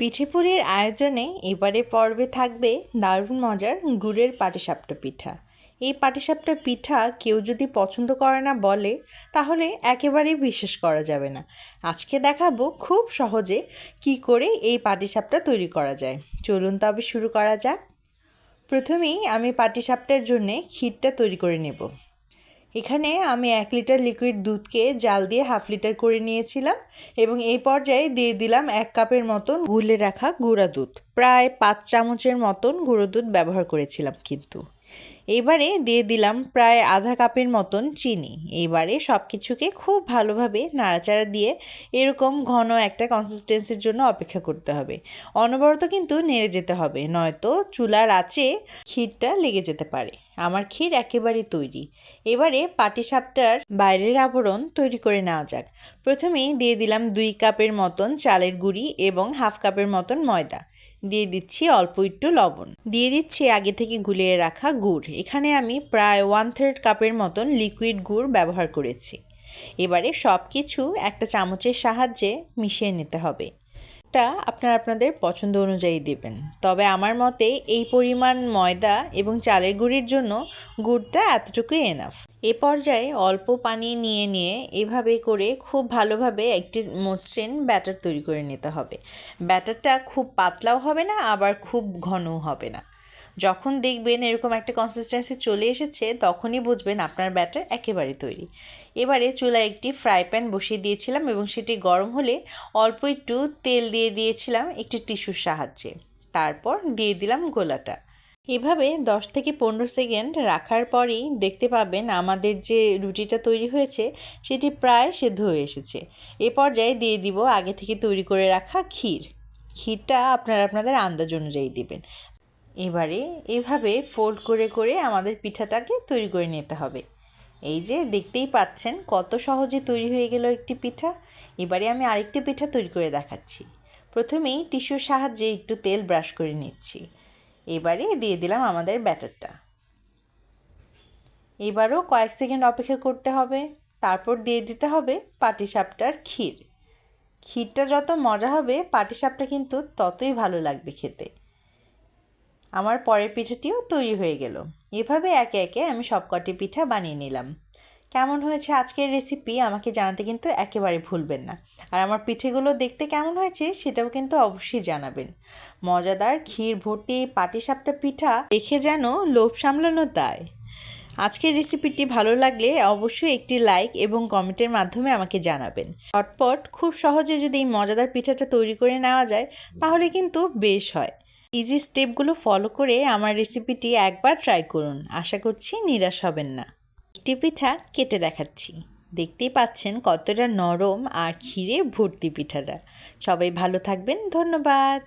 পিঠেপুলির আয়োজনে এবারে পর্বে থাকবে দারুণ মজার গুড়ের পাটিসাপটা পিঠা। এই পাটিসাপটা পিঠা কেউ যদি পছন্দ করে না বলে, তাহলে একেবারেই বিশ্বাস করা যাবে না। আজকে দেখাবো খুব সহজে কি করে এই পাটিসাপটা তৈরি করা যায়। চলুন তবে শুরু করা যাক। প্রথমেই আমি পাটিসাপটার জন্যে ক্ষীরটা তৈরি করে নেব। এখানে আমি এক লিটার লিকুইড দুধকে জাল দিয়ে হাফ লিটার করে নিয়েছিলাম এবং এই পর্যায়ে দিয়ে দিলাম এক কাপের মতন গুলে রাখা গুঁড়া দুধ। প্রায় পাঁচ চামচের মতন গুঁড়ো দুধ ব্যবহার করেছিলাম কিন্তু। এবারে দিয়ে দিলাম প্রায় আধা কাপের মতন চিনি। এবারে সব কিছুকে খুব ভালোভাবে নাড়াচাড়া দিয়ে এরকম ঘন একটা কনসিস্টেন্সির জন্য অপেক্ষা করতে হবে। অনবরত কিন্তু নেড়ে যেতে হবে, নয়তো চুলার আঁচে ক্ষীরটা লেগে যেতে পারে। আমার ক্ষীর একেবারে তৈরি। এবারে পাটিসাপটার বাইরের আবরণ তৈরি করে নেওয়া যাক। প্রথমেই দিয়ে দিলাম দুই কাপের মতন চালের গুঁড়ি এবং হাফ কাপের মতন ময়দা। দিয়ে দিচ্ছি অল্প একটু লবণ। দিয়ে দিচ্ছি আগে থেকে গুলিয়ে রাখা গুড়। এখানে আমি প্রায় ওয়ান থার্ড কাপের মতন লিকুইড গুড় ব্যবহার করেছি। এবারে সব কিছু একটা চামচের সাহায্যে মিশিয়ে নিতে হবে। টা আপনারা আপনাদের পছন্দ অনুযায়ী দেবেন। তবে আমার মতে এই পরিমাণ ময়দা এবং চালের গুঁড়ির জন্য গুড়টা এতটুকুই এনাফ এ পর্যায়ে অল্প পানি নিয়ে নিয়ে এভাবে করে খুব ভালোভাবে একটি মসৃণ ব্যাটার তৈরি করে নিতে হবে। ব্যাটারটা খুব পাতলাও হবে না, আবার খুব ঘনও হবে না। যখন দেখবেন এরকম একটা কনসিস্টেন্সি চলে এসেছে, তখনই বুঝবেন আপনার ব্যাটার একেবারে তৈরি। এবারে চুলায় একটি ফ্রাই প্যান বসিয়ে দিয়েছিলাম এবং সেটি গরম হলে অল্প একটু তেল দিয়ে দিয়েছিলাম একটি টিস্যুর সাহায্যে। তারপর দিয়ে দিলাম গোলাটা। এভাবে দশ থেকে পনেরো সেকেন্ড রাখার পরেই দেখতে পাবেন আমাদের যে রুটিটা তৈরি হয়েছে, সেটি প্রায় সেদ্ধ হয়ে এসেছে। এ পর্যায়ে দিয়ে দিব আগে থেকে তৈরি করে রাখা ক্ষীর। ক্ষীরটা আপনারা আপনাদের আন্দাজ অনুযায়ী দিবেন। এবারে এভাবে ফোল্ড করে করে আমাদের পিঠাটাকে তৈরি করে নিতে হবে। এই যে দেখতেই পাচ্ছেন কত সহজে তৈরি হয়ে গেল একটি পিঠা। এবারে আমি আরেকটি পিঠা তৈরি করে দেখাচ্ছি। প্রথমেই টিস্যুর সাহায্যে একটু তেল ব্রাশ করে নিচ্ছি। এবারে দিয়ে দিলাম আমাদের ব্যাটারটা। এবারও কয়েক সেকেন্ড অপেক্ষা করতে হবে। তারপর দিয়ে দিতে হবে পাটিসাপটার ক্ষীর। ক্ষীরটা যত মজা হবে, পাটিসাপটা কিন্তু ততই ভালো লাগবে খেতে। আমার পরের পিঠাটিও তৈরি হয়ে গেল। এভাবে একে একে আমি সবকটি পিঠা বানিয়ে নিলাম। কেমন হয়েছে আজকের রেসিপি আমাকে জানাতে কিন্তু একেবারে ভুলবেন না। আর আমার পিঠেগুলো দেখতে কেমন হয়েছে সেটাও কিন্তু অবশ্যই জানাবেন। মজাদার ক্ষীর ভর্তি পাটিসাপটা পিঠা দেখে যেন লোভ সামলানো তাই। আজকের রেসিপিটি ভালো লাগলে অবশ্যই একটি লাইক এবং কমেন্টের মাধ্যমে আমাকে জানাবেন। চটপট খুব সহজে যদি এই মজাদার পিঠাটা তৈরি করে নেওয়া যায়, তাহলে কিন্তু বেশ হয়। ইজি স্টেপগুলো ফলো করে আমার রেসিপিটি একবার ট্রাই করুন। আশা করছি নিরাশ হবেন না। একটি পিঠা কেটে দেখাচ্ছি। দেখতেই পাচ্ছেন কতটা নরম আর ক্ষীরে ভর্তি পিঠাটা। সবাই ভালো থাকবেন। ধন্যবাদ।